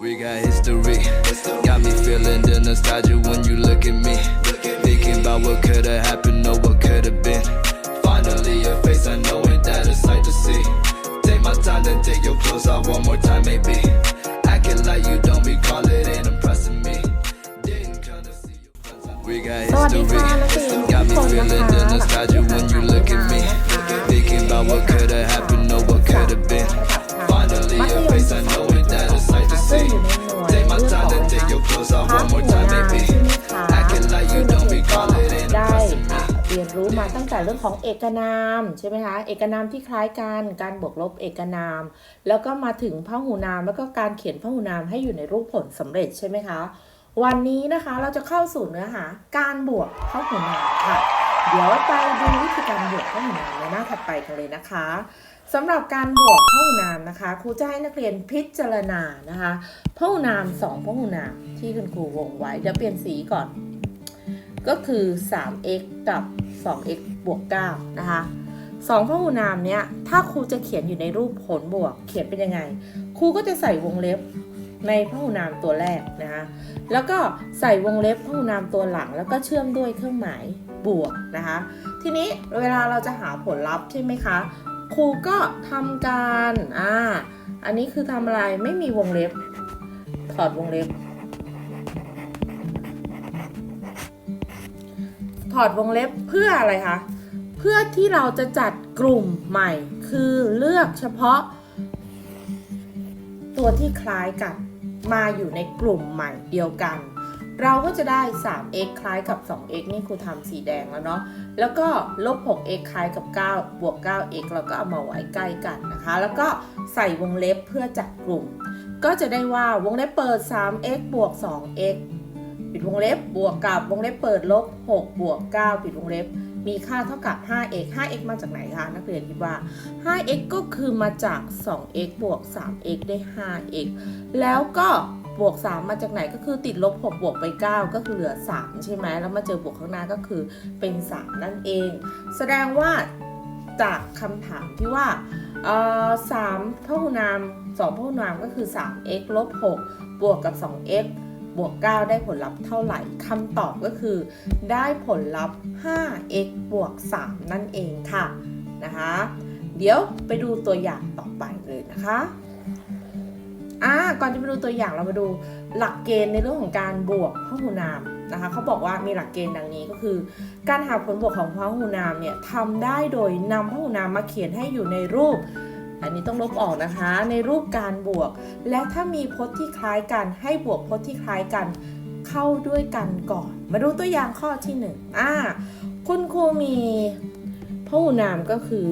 We got history. Got me feeling the nostalgia when you look at me. Thinking about what could have happened or what could have been. Finally, your face, I know it that a sight to see. Take my time, then take your clothes off one more time, maybe. Acting like you don't recall it, ain't impressing me. Didn't come to see your friends. We got สวัสดี history. ค่ะนักเรียนทุก Got ค me นนะคะ feeling the nostalgia when you look at me. รื่องของเอกนามใช่ไหมคะเอกนามที่คล้ายกันการบวกลบเอกนาม แล้วก็มาถึงพหูนาม แล้วก็การเขียนพหูนามให้อยู่ในรูปผลสำเร็จใช่ไหมคะ วันนี้นะคะเราจะเข้าสู่เนื้อหาการบวกพหูนามค่ะ เดี๋ยวไปดูวิธีการบวกพหูนามในหน้าถัดไปกันเลยนะคะสำหรับการบวกพหูนามนะคะครูจะให้นักเรียนพิจารณานะคะพหูนามสองพหูนามที่คุณครูวงไว้เดี๋ยวเปลี่ยนสีก่อน ก็คือ 3x กับ 2x บวก9นะคะสองพหูนามเนี้ยถ้าครูจะเขียนอยู่ในรูปผลบวก เขียนเป็นยังไง ครูก็จะใส่วงเล็บในพหูนามตัวแรกนะคะแล้วก็ใส่วงเล็บพหูนามตัวหลัง แล้วก็เชื่อมด้วยเครื่องหมายบวกนะคะทีนี้เวลาเราจะหาผลลัพธ์ใช่ไหมคะครูก็ทำการอ่าอันนี้คือทำอะไรไม่มีวงเล็บถอดวงเล็บ ถอดวงเล็บเพื่ออะไรคะ เพื่อที่เราจะจัดกลุ่มใหม่ คือเลือกเฉพาะ ตัวที่คล้ายกันมาอยู่ในกลุ่มใหม่เดียวกัน เราก็จะได้ 3x คล้ายกับ 2x นี่ครูทำสีแดงแล้วเนาะ แล้วก็ลบ 6x คล้ายกับ 9 บวก 9x เราก็เอามาไว้ใกล้กันนะคะ แล้วก็ใส่วงเล็บเพื่อจัดกลุ่ม ก็จะได้ว่าวงเล็บเปิด 3x บวก 2x ปิดวงเล็บบวกกับวงเล็บเปิดลบ6บวก9ปิดวงเล็บ มีค่าเท่ากับ 5x 5x มาจากไหนคะนักเรียนคิดว่า 5x ก็คือมาจาก 2x บวก 3x ได้ 5x แล้วก็บวก 3 มาจากไหนก็คือติดลบ 6 บวกไป 9 ก็คือเหลือ 3 ใช่ไหมแล้วมาเจอบวกข้างหน้าก็คือเป็น 3 นั่นเอง แสดงว่าจากคำถามที่ว่าเอ่อ3พหูนาม2พหูนามก็คือ 3x ลบ 6 บวกกับ 2x บวก 9 ได้ผลลัพธ์เท่าไหร่คำตอบก็คือ ได้ผลลัพธ์ 5x บวก 3 นั่นเองค่ะนะคะ เดี๋ยวไปดูตัวอย่างต่อไปเลยนะคะอ่าก่อนจะไปดูตัวอย่างเรามาดูหลักเกณฑ์ในเรื่องของการบวกพหูนามนะคะเขาบอกว่ามีหลักเกณฑ์ดังนี้ก็คือ การหาผลบวกของพหูนามเนี่ยทำได้โดยนำพหูนามมาเขียนให้อยู่ในรูป อันนี้ต้องลบออกนะคะ ในรูปการบวก และถ้ามีพจน์ที่คล้ายกันให้บวกพจน์ที่คล้ายกันเข้าด้วยกันก่อน มาดูตัวอย่างข้อที่หนึ่งอ่าคุณครูมีพหูนามก็คือ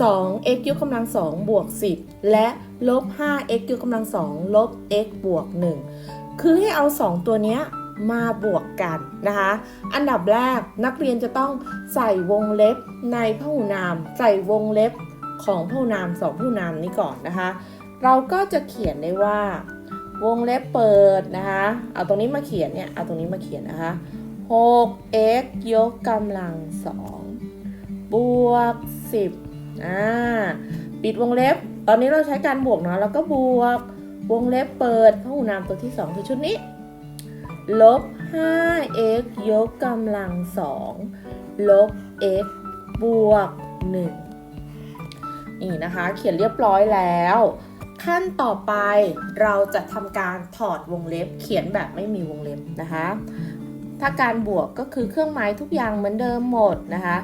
2x ยกกำลัง2บวก 10 และลบ 5x ยกกำลัง2ลบ x บวก 1 คือให้เอา 2 ตัวเนี้ยมาบวกกันนะคะ อันดับแรกนักเรียนจะต้องใส่วงเล็บในพหูนาม ใส่วงเล็บ ของพหูนามสองพหูนามนี้ก่อนนะคะ เราก็จะเขียนได้ว่าวงเล็บเปิดนะคะ เอาตรงนี้มาเขียนเนี่ย เอาตรงนี้มาเขียนนะคะ 6x ยกกำลัง2บวก 10อ่า ปิดวงเล็บ ตอนนี้เราใช้การบวกเนาะ แล้วก็บวก วงเล็บเปิดพหูนามตัวที่ 2 คือชุดนี้ ลบ 5x ยกกำลัง2ลบ x บวก 1 นี่นะคะ เขียนเรียบร้อยแล้ว ขั้นต่อไปเราจะทำการถอดวงเล็บ เขียนแบบไม่มีวงเล็บนะคะ ถ้าการบวกก็คือเครื่องหมายทุกอย่างเหมือนเดิมหมดนะคะ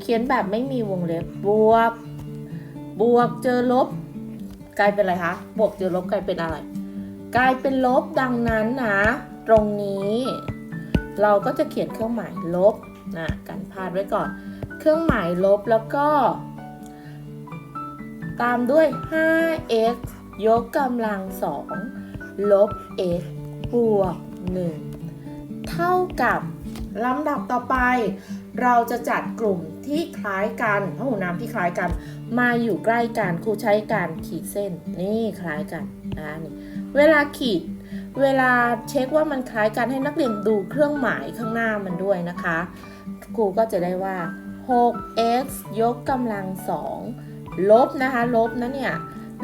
เขียนแบบไม่มีวงเล็บบวก บวกเจอลบ กลายเป็นอะไรคะ บวกเจอลบกลายเป็นอะไร กลายเป็นลบดังนั้นนะ ตรงนี้ เราก็จะเขียนเครื่องหมายลบนะกันพลาดไว้ก่อน เครื่องหมายลบแล้วก็ ตามด้วย 5x ยกกำลัง2ลบ x บวก 1 เท่ากับลำดับต่อไป เราจะจัดกลุ่มที่คล้ายกันพหูนามที่คล้ายกัน มาอยู่ใกล้กันครูใช้การขีดเส้น นี่คล้ายกันนะนี่เวลาขีด เวลาเช็คว่ามันคล้ายกันให้นักเรียนดูเครื่องหมายข้างหน้ามันด้วยนะคะครูก็จะได้ว่า 6x ยกกำลัง2 ลบนะคะ ลบนะเนี่ย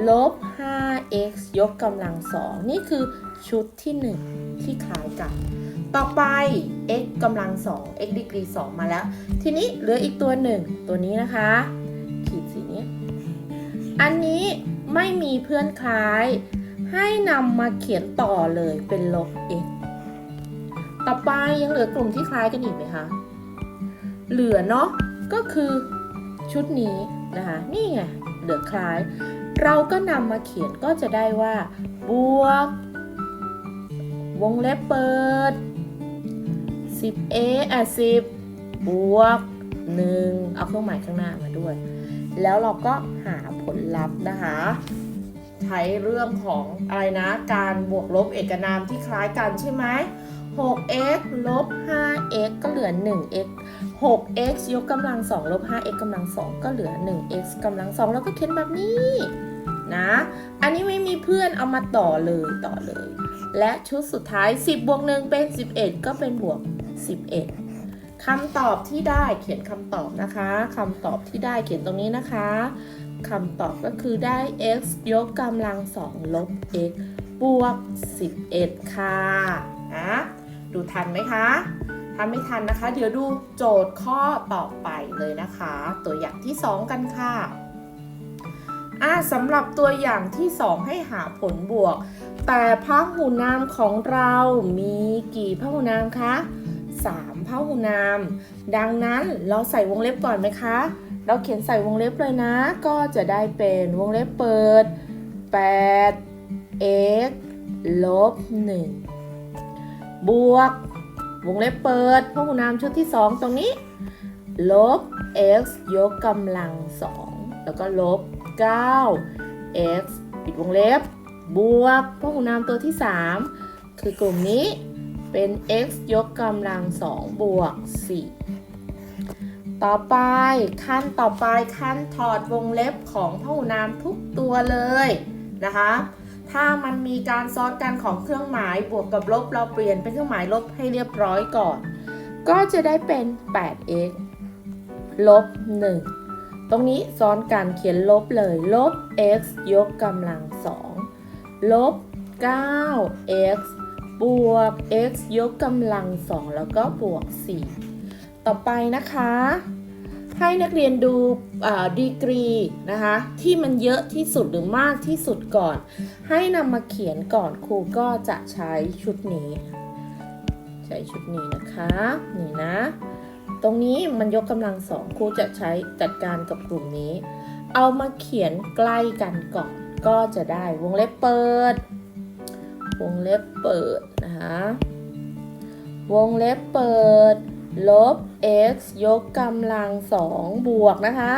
ลบ 5x ยกกำลังสองนี่คือชุดที่ 1 ที่คล้ายกัน ต่อไป x กำลัง2 x ดีกรี2มาแล้ว ทีนี้เหลืออีกตัวหนึ่ง ตัวนี้นะคะ ขีดสีนี้ อันนี้ไม่มีเพื่อนคล้าย ให้นำมาเขียนต่อเลยเป็นลบ x ต่อไปยังเหลือกลุ่มที่คล้ายกันอีกไหมคะ เหลือเนาะ ก็คือชุดนี้ นะคะ นี่ไงเหลือคล้าย เราก็นำมาเขียนก็จะได้ว่า บวก วงเล็บเปิด 10a อะ10 บวก 1 เอาเครื่องหมายข้างหน้ามาด้วย แล้วเราก็หาผลลัพธ์นะคะ ใช้เรื่องของอะไรนะ การบวกลบเอกนามที่คล้ายกันใช่ไหม 6x ลบ 5x ก็เหลือ 1x 6x ยกกำลัง 2 ลบ 5x กำลัง 2 ก็เหลือ 1x กำลัง 2 แล้วก็เขียนแบบนี้นะ อันนี้ไม่มีเพื่อนเอามาต่อเลยต่อเลย และชุดสุดท้าย 10 บวก 1 เป็น 11 ก็เป็นบวก 11คำตอบที่ได้เขียนคำตอบนะคะคำตอบที่ได้เขียนตรงนี้นะคะคำตอบก็คือได้ x ยกกำลัง 2 ลบ x บวก 11 ค่ะนะ ดูทันไหมคะถ้าไม่ทันนะคะ เดี๋ยวดูโจทย์ข้อต่อไปเลยนะคะ ตัวอย่างที่ 2 กันค่ะอะสำหรับตัวอย่างที่ 2 ให้หาผลบวก แต่พหูนามของเรามีกี่พหูนามคะ3พหูนาม ดังนั้นเราใส่วงเล็บก่อนไหมคะ เราเขียนใส่วงเล็บเลยนะ ก็จะได้เป็นวงเล็บเปิด 8 x ลบ1 บวก วงเล็บเปิดพหูนามชุดที่ 2 ตรงนี้ ลบ x ยกกำลัง 2 แล้วก็ลบ 9 x ปิดวงเล็บ บวกพหูนามตัวที่ 3 คือกลุ่มนี้เป็น x ยกกำลัง 2 บวก 4 ต่อไปขั้นต่อไปขั้นถอดวงเล็บของพหูนามทุกตัวเลยนะคะ ถ้ามันมีการซ้อนกันของเครื่องหมายบวกกับลบเราเปลี่ยนเป็นเครื่องหมายลบให้เรียบร้อยก่อน ก็จะได้เป็น 8x ลบ 1 ตรงนี้ซ้อนกันเขียนลบเลย ลบ x ยกกำลัง 2 ลบ 9x บวก x ยกกำลัง 2 แล้วก็บวก 4 ต่อไปนะคะ ให้นักเรียนดูดีกรีนะคะที่มันเยอะที่สุดหรือมากที่สุดก่อน ให้นำมาเขียนก่อนครูก็จะใช้ชุดนี้ ใช้ชุดนี้นะคะนี่นะ ตรงนี้มันยกกำลังสองครูจะใช้จัดการกับกลุ่มนี้ เอามาเขียนใกล้กันก่อนก็จะได้วงเล็บเปิด วงเล็บเปิดนะคะวงเล็บเปิด ลบ x ยกกำลังสองบวกนะคะ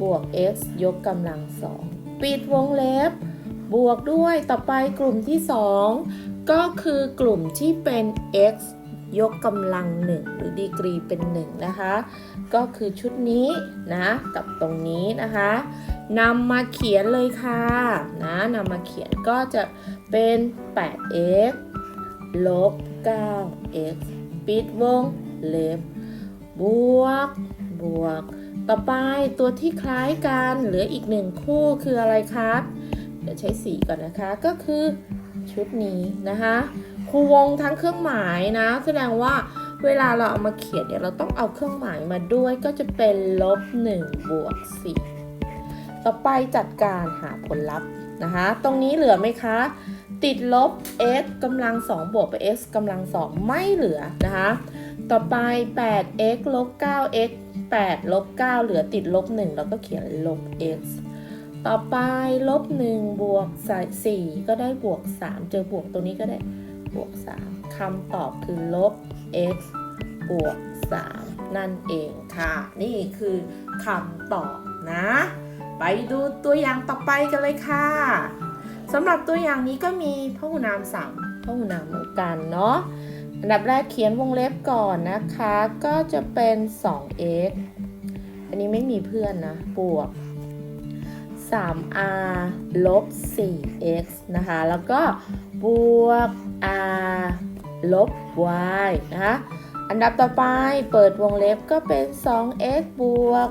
บวก x ยกกำลังสองปิดวงเล็บบวกด้วยต่อไปกลุ่มที่ 2 ก็คือกลุ่มที่เป็น x ยกกำลัง1หรือดีกรีเป็น1นะคะ ก็คือชุดนี้นะกับตรงนี้นะคะนำมาเขียนเลยค่ะนะนำมาเขียนก็จะเป็น 8x ลบ 9x ปิดวง เล็บบวก บวก ต่อไปตัวที่คล้ายกันเหลืออีกหนึ่งคู่คืออะไรครับ เดี๋ยวใช้สีก่อนนะคะ ก็คือชุดนี้นะคะครูวงทั้งเครื่องหมายนะ แสดงว่าเวลาเราเอามาเขียนเนี่ยเราต้องเอาเครื่องหมายมาด้วยก็จะเป็นลบ1บวก4ต่อไปจัดการหาผลลัพธ์นะคะ ตรงนี้เหลือไหมคะ ติดลบ x กำลัง2บวกไป x กำลัง2ไม่เหลือนะคะ ต่อไป 8x ลบ 9x 8ลบ 9 เหลือติดลบ 1 แล้วก็เขียนลบ x ต่อไปลบ 1 บวก4ก็ได้บวก 3 เจอบวกตรงนี้ก็ได้บวก 3คำตอบคือลบ x บวก 3 นั่นเองค่ะ นี่คือคำตอบนะ ไปดูตัวอย่างต่อไปกันเลยค่ะ สำหรับตัวอย่างนี้ก็มีพหูนาม3พหูนามเหมือนกันเนาะอันดับแรกเขียนวงเล็บก่อนนะคะ ก็จะเป็น 2x อันนี้ไม่มีเพื่อนนะ บวก 3r ลบ 4x นะคะ แล้วก็บวก r ลบ y นะคะ อันดับต่อไปเปิดวงเล็บก็เป็น 2x บวก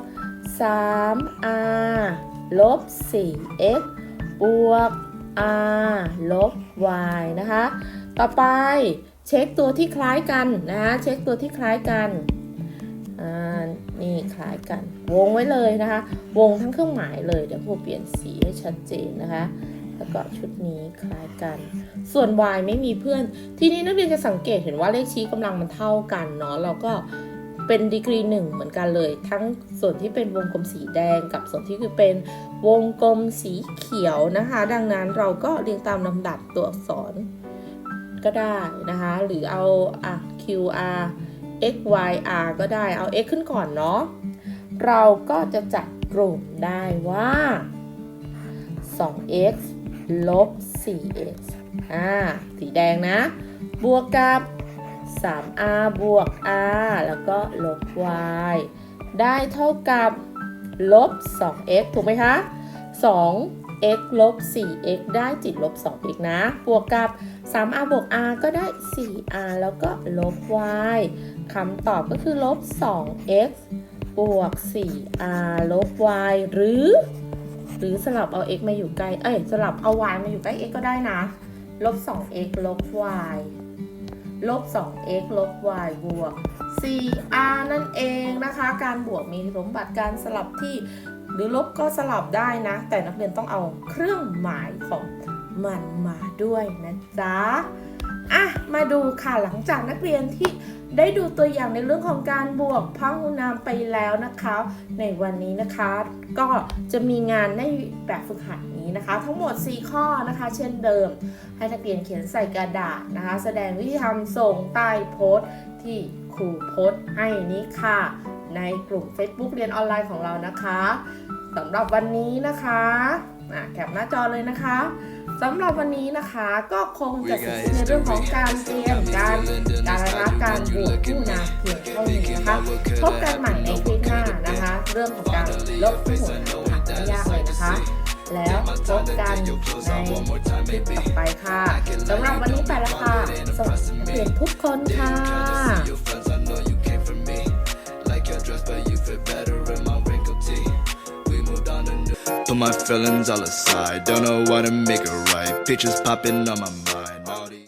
3r ลบ 4x บวก r ลบ y นะคะ ต่อไปเช็คตัวที่คล้ายกันนะคะเช็คตัวที่คล้ายกันอ่านี่คล้ายกัน วงไว้เลยนะคะ วงทั้งเครื่องหมายเลย เดี๋ยวครูเปลี่ยนสีให้ชัดเจนนะคะ แล้วก็ชุดนี้คล้ายกัน ส่วน y ไม่มีเพื่อน ทีนี้นักเรียนจะสังเกตเห็นว่าเลขชี้กำลังมันเท่ากันเนาะเราก็ เป็นดีกรีหนึ่งเหมือนกันเลย ทั้งส่วนที่เป็นวงกลมสีแดงกับส่วนที่คือเป็นวงกลมสีเขียวนะคะ ดังนั้นเราก็เรียงตามลำดับตัวอักษรก็ได้นะคะ หรือเอาอะ QR x y r ก็ได้เอา x ขึ้นก่อนเนาะเราก็จะจัดกลุ่มได้ว่า 2x ลบ 4x อ่า สีแดงนะ บวกกับ 3r บวก r แล้วก็ลบ y ได้เท่ากับลบ 2x ถูกไหมคะ 2x ลบ 4x ได้จิตลบ 2x นะ บวกกับ 3r บวก r ก็ได้ 4r แล้วก็ลบ y คำตอบก็คือลบ 2x บวก 4r ลบ y หรือ หรือสลับเอา x มาอยู่ใกล้ เอ้ย สลับเอา y มาอยู่ใกล้ x ก็ได้นะ ลบ 2x ลบ y ลบ 2x ลบ y บวก 4r นั่นเองนะคะ การบวกมีสมบัติการสลับที่ หรือลบก็สลับได้นะ แต่นักเรียนต้องเอาเครื่องหมายของมันมาด้วยนะจ๊ะอะ มาดูค่ะหลังจากนักเรียนที่ ได้ดูตัวอย่างในเรื่องของการบวกพหุนามไปแล้วนะคะ ในวันนี้นะคะ ก็จะมีงานในแบบฝึกหัดนี้นะคะ ทั้งหมด 4 ข้อนะคะ เช่นเดิม ให้นักเรียนเขียนใส่กระดาษนะคะ แสดงวิธีทำส่งใต้โพสต์ที่ครูโพสต์ให้นี้ค่ะ ในกลุ่ม Facebook เรียนออนไลน์ของเรานะคะสำหรับวันนี้นะคะะแคปหน้าจอเลยนะคะ สำหรับวันนี้นะคะก็คงจะเสร็นในเรื่องของการเตรียมการการรับการบวกผู้นำเพียงเท่านี้นะคะพบกันใหม่ในคลิปหน้านะคะ เรื่องของการลบผู้หัวหนักไม่ยากเลยนะคะ แล้วพบกันในคลิปต่อไปค่ะสำหรับวันนี้ไปแล้วค่ะสวัสดีนักเรียนทุกคนค่ะ Your friends, I know you came from me. Like your dress, but you fit better Put my feelings all aside. Don't know what to make it right. Pictures popping on my mind.